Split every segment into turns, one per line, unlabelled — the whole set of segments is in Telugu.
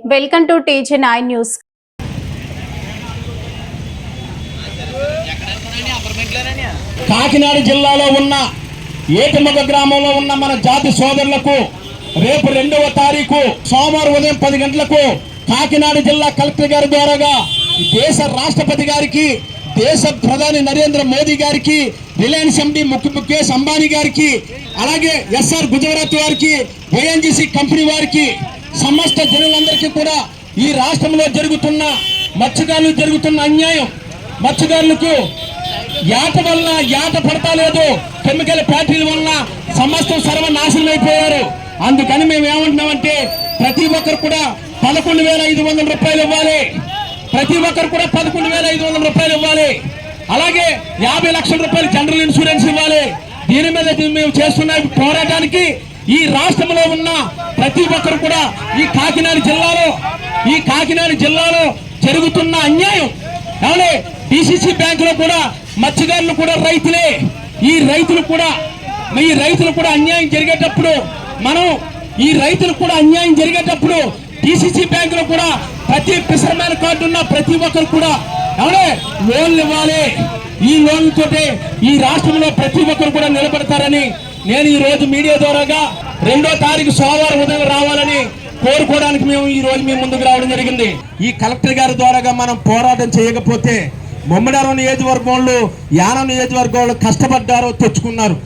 Welcome to TG nine news
Kakinada జిల్లాలో ఉన్న ఏటిమగ గ్రామంలో ఉన్న మన జాతి సోదరులకు రేపు రెండవ తారీఖు సోమవారం ఉదయం పది గంటలకు కాకినాడ జిల్లా కలెక్టర్ గారి ద్వారాగా దేశ రాష్ట్రపతి గారికి దేశ ప్రధాని నరేంద్ర మోదీ గారికి రిలయన్స్ ఎండి ముఖ్య ముఖేష్ అంబానీ గారికి అలాగే ఎస్ఆర్ గుజరాత్ వారికి వైఎన్జిసి కంపెనీ వారికి సమస్త జనులందరికీ కూడా ఈ రాష్ట్రంలో జరుగుతున్న మత్స్యకారులు జరుగుతున్న అన్యాయం మత్స్యకారులకు యాట వల్ల యాట పడతా లేదు. కెమికల్ ఫ్యాక్టరీల వల్ల సమస్తం సర్వనాశనం అయిపోయారు. అందుకని మేము ఏమంటున్నామంటే ప్రతి ఒక్కరు కూడా పదకొండు వేల ఐదు వందల రూపాయలు ఇవ్వాలి. ప్రతి ఒక్కరు కూడా పదకొండు వేల ఐదు వందల రూపాయలు ఇవ్వాలి. అలాగే యాభై లక్షల రూపాయలు జనరల్ ఇన్సూరెన్స్ ఇవ్వాలి. దీని మీద మేము చేస్తున్న పోరాటానికి ఈ రాష్ట్రంలో ఉన్న ప్రతి ఒక్కరు కూడా ఈ కాకినాడ జిల్లాలో ఈ కాకినాడ జిల్లాలో జరుగుతున్న అన్యాయం. అవునే డిసిసి బ్యాంకులో కూడా మత్స్యకారులు కూడా రైతులే. ఈ రైతులు కూడా ఈ రైతులు కూడా అన్యాయం జరిగేటప్పుడు మనం ఈ రైతులు కూడా అన్యాయం జరిగేటప్పుడు డిసిసి బ్యాంకులో కూడా ప్రతి ఫిషర్మ్యాన్ కార్డు ఉన్న ప్రతి ఒక్కరు కూడా ఎవరే లోన్లు ఇవ్వాలి. ఈ లోన్లతోటే ఈ రాష్ట్రంలో ప్రతి ఒక్కరు కూడా నిలబడతారని నేను ఈ రోజు మీడియా ద్వారాగా రెండో తారీఖు సోమవారం ఉదయం రావాలని కోరుకోవడానికి మేము ఈ రోజు మీ ముందుకు రావడం జరిగింది. ఈ కలెక్టర్ గారి ద్వారాగా మనం పోరాటం చేయకపోతే ముమ్మడారం నియోజకవర్గంలో యానం నియోజకవర్గంలో కష్టపడ్డారో తెచ్చుకున్నారు.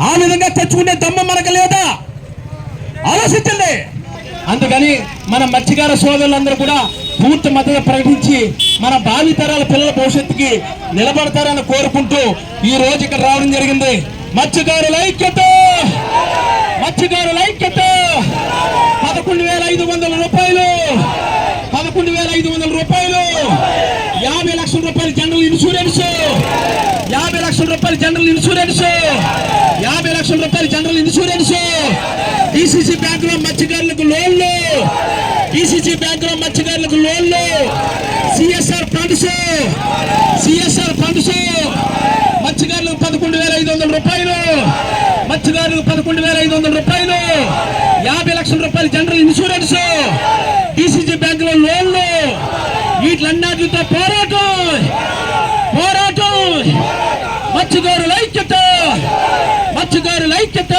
ఆ విధంగా తెచ్చుకునే దమ్మ మనకు లేదా? ఆలోచించండి. అందుకని మన మత్స్యకార సోదరులందరూ కూడా పూర్తి మద్దతు ప్రకటించి మన భావితరాల పిల్లల భవిష్యత్తుకి నిలబడతారని కోరుకుంటూ ఈ రోజు ఇక్కడ రావడం జరిగింది. మత్స్యకారుల ఐక్యత! మత్స్యకారుల ఐక్యత! పదకొండు వేల ఐదు వందల రూపాయలు! పదకొండు వేల ఐదు వందల రూపాయలు! రూపాయలు జనరల్ ఇన్సూరెన్స్. యాభై లక్షల రూపాయలు జనరల్ ఇన్సూరెన్స్. యాభై లక్షల రూపాయలు జనరల్ ఇన్సూరెన్స్. డిసిసి బ్యాంకులో మత్స్యకారులకు లోన్లు. డిసిసి బ్యాంకులో మత్స్యకారులకు లోన్లు. CSR funds. CSR funds. మత్స్యకారులకు పదకొండు వేల ఐదు వందల రూపాయలు. మత్స్యకారులకు పదకొండు వేల ఐదు వందల రూపాయలు. యాభై లక్షల రూపాయలు జనరల్ ఇన్సూరెన్స్. డిసిసి బ్యాంకులో లోన్లు. వీటిలన్నిటితో పోరాటం పోరాటం మత్స్యకారుల ఐక్యత! మత్స్యకారుల ఐక్యత!